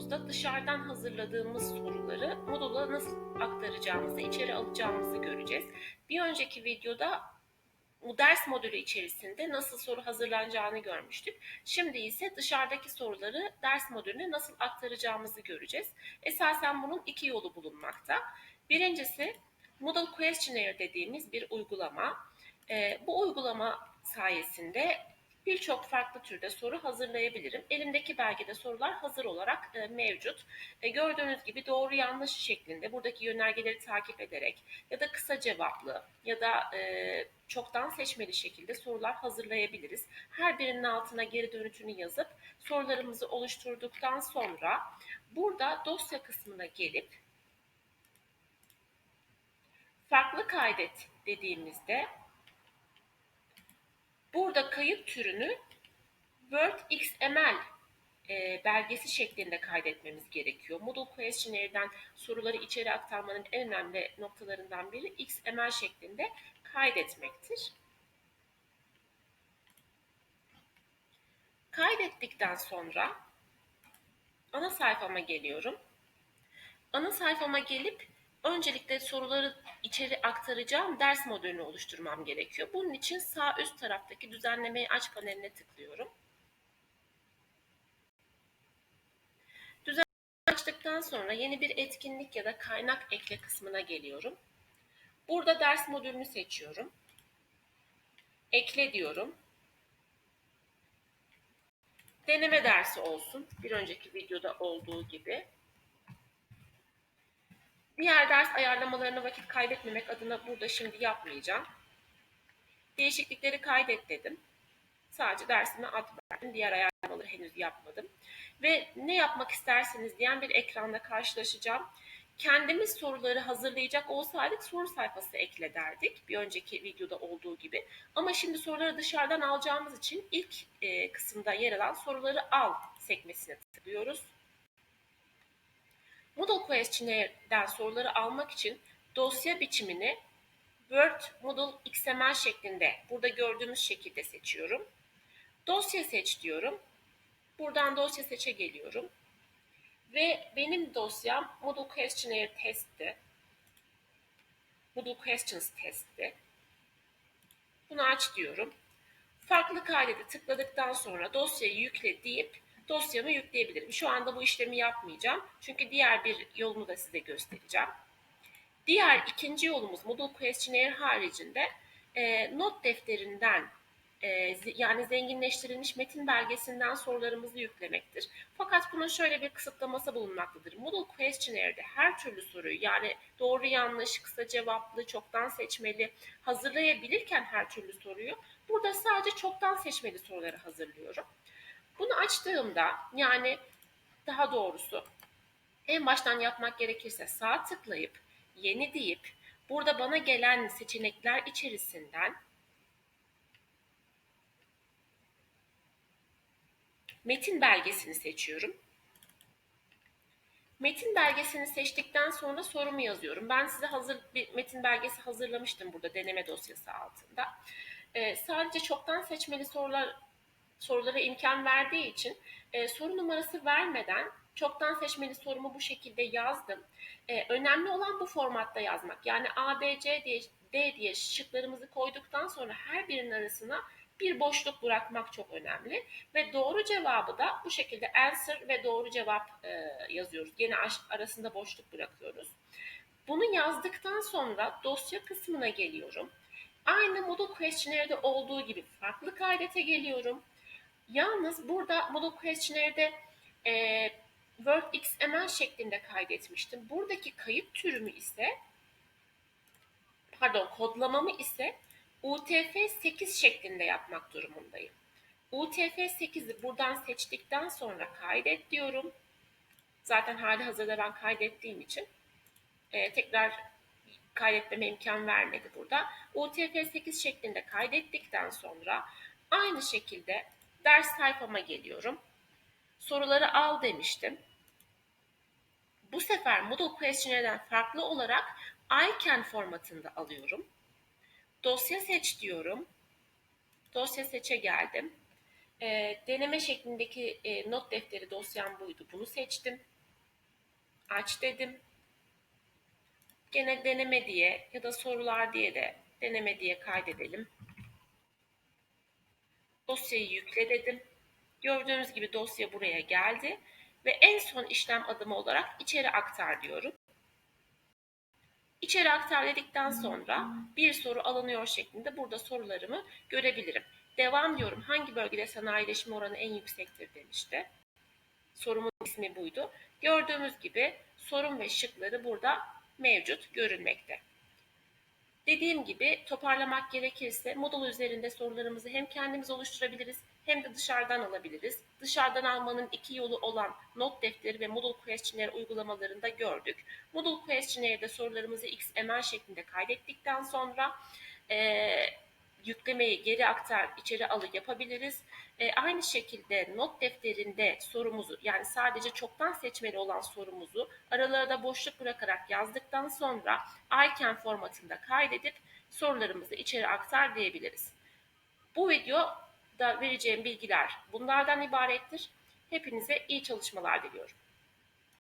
videomuzda dışarıdan hazırladığımız soruları Moodle'a nasıl aktaracağımızı, içeri alacağımızı göreceğiz. Bir önceki videoda bu ders modülü içerisinde nasıl soru hazırlanacağını görmüştük. Şimdi ise dışarıdaki soruları ders modülüne nasıl aktaracağımızı göreceğiz. Esasen bunun iki yolu bulunmakta. Birincisi Moodle Questionnaire dediğimiz bir uygulama. Ee, bu uygulama sayesinde birçok farklı türde soru hazırlayabilirim. Elimdeki belgede sorular hazır olarak e, mevcut. E, gördüğünüz gibi doğru yanlış şeklinde buradaki yönergeleri takip ederek ya da kısa cevaplı ya da e, çoktan seçmeli şekilde sorular hazırlayabiliriz. Her birinin altına geri dönütünü yazıp sorularımızı oluşturduktan sonra burada dosya kısmına gelip farklı kaydet dediğimizde Burada kayıt türünü Word XML e, belgesi şeklinde kaydetmemiz gerekiyor. Moodle Questionnaires soruları içeri aktarmanın en önemli noktalarından biri XML şeklinde kaydetmektir. Kaydettikten sonra ana sayfama geliyorum. Ana sayfama gelip öncelikle soruları içeri aktaracağım ders modülünü oluşturmam gerekiyor. Bunun için sağ üst taraftaki düzenlemeyi aç paneline tıklıyorum. Düzenlemeyi açtıktan sonra yeni bir etkinlik ya da kaynak ekle kısmına geliyorum. Burada ders modülünü seçiyorum. Ekle diyorum. Deneme dersi olsun. Bir önceki videoda olduğu gibi. Diğer ders ayarlamalarına vakit kaybetmemek adına burada şimdi yapmayacağım. Değişiklikleri kaydet dedim. Sadece dersime ad verdim. Diğer ayarlamaları henüz yapmadım. Ve ne yapmak isterseniz diyen bir ekranda karşılaşacağım. Kendimiz soruları hazırlayacak olsaydık soru sayfası ekle derdik. Bir önceki videoda olduğu gibi. Ama şimdi soruları dışarıdan alacağımız için ilk e, kısımda yer alan soruları al sekmesine tıklıyoruz. Moodle Questionnaires soruları almak için dosya biçimini Word, Moodle, XML şeklinde burada gördüğümüz şekilde seçiyorum. Dosya seç diyorum. Buradan dosya seçe geliyorum. Ve benim dosyam Moodle Questionnaire testti. Moodle Questions testti. Bunu aç diyorum. Farklı kaydede tıkladıktan sonra dosyayı yükle deyip dosyamı yükleyebilirim. Şu anda bu işlemi yapmayacağım. Çünkü diğer bir yolunu da size göstereceğim. Diğer ikinci yolumuz Moodle Questionnaire haricinde e, not defterinden e, yani zenginleştirilmiş metin belgesinden sorularımızı yüklemektir. Fakat bunun şöyle bir kısıtlaması bulunmaktadır. Moodle Questionnaire'de her türlü soruyu yani doğru yanlış, kısa cevaplı, çoktan seçmeli hazırlayabilirken her türlü soruyu burada sadece çoktan seçmeli soruları hazırlıyorum. Bunu açtığımda yani daha doğrusu en baştan yapmak gerekirse sağ tıklayıp yeni deyip burada bana gelen seçenekler içerisinden metin belgesini seçiyorum. Metin belgesini seçtikten sonra sorumu yazıyorum. Ben size hazır bir metin belgesi hazırlamıştım burada deneme dosyası altında. Ee, sadece çoktan seçmeli sorular sorulara imkan verdiği için e, soru numarası vermeden çoktan seçmeli sorumu bu şekilde yazdım. E, önemli olan bu formatta yazmak. Yani A, B, C diye, D diye şıklarımızı koyduktan sonra her birinin arasına bir boşluk bırakmak çok önemli. Ve doğru cevabı da bu şekilde answer ve doğru cevap e, yazıyoruz. Gene arasında boşluk bırakıyoruz. Bunu yazdıktan sonra dosya kısmına geliyorum. Aynı Moodle Questionnaires olduğu gibi farklı kaydete geliyorum. Yalnız burada Moodle Questionnaires e, Word XML şeklinde kaydetmiştim. Buradaki kayıt türümü ise pardon kodlamamı ise UTF-8 şeklinde yapmak durumundayım. UTF-8'i buradan seçtikten sonra kaydet diyorum. Zaten hali hazırda ben kaydettiğim için e, tekrar kaydetmeme imkan vermedi burada. UTF-8 şeklinde kaydettikten sonra aynı şekilde ders sayfama geliyorum. Soruları al demiştim. Bu sefer Moodle Questionnaires farklı olarak ICANN formatında alıyorum. Dosya seç diyorum. Dosya seçe geldim. Ee, deneme şeklindeki e, not defteri dosyam buydu. Bunu seçtim. Aç dedim. Gene deneme diye ya da sorular diye de deneme diye kaydedelim. Dosyayı yükle dedim. Gördüğünüz gibi dosya buraya geldi ve en son işlem adımı olarak içeri aktar diyorum. İçeri aktar dedikten sonra bir soru alınıyor şeklinde burada sorularımı görebilirim. Devam diyorum. Hangi bölgede sanayileşme oranı en yüksektir demişti. Sorumun ismi buydu. Gördüğümüz gibi sorun ve şıkları burada mevcut görünmekte. Dediğim gibi toparlamak gerekirse Moodle üzerinde sorularımızı hem kendimiz oluşturabiliriz hem de dışarıdan alabiliriz. Dışarıdan almanın iki yolu olan not defteri ve Moodle Questionnaire uygulamalarında gördük. Moodle Questionnaire sorularımızı XML şeklinde kaydettikten sonra e, yüklemeyi geri aktar, içeri alı yapabiliriz. E, aynı şekilde not defterinde sorumuzu yani sadece çoktan seçmeli olan sorumuzu aralara da boşluk bırakarak yazdıktan sonra ICANN formatında kaydedip sorularımızı içeri aktar diyebiliriz. Bu videoda vereceğim bilgiler bunlardan ibarettir. Hepinize iyi çalışmalar diliyorum.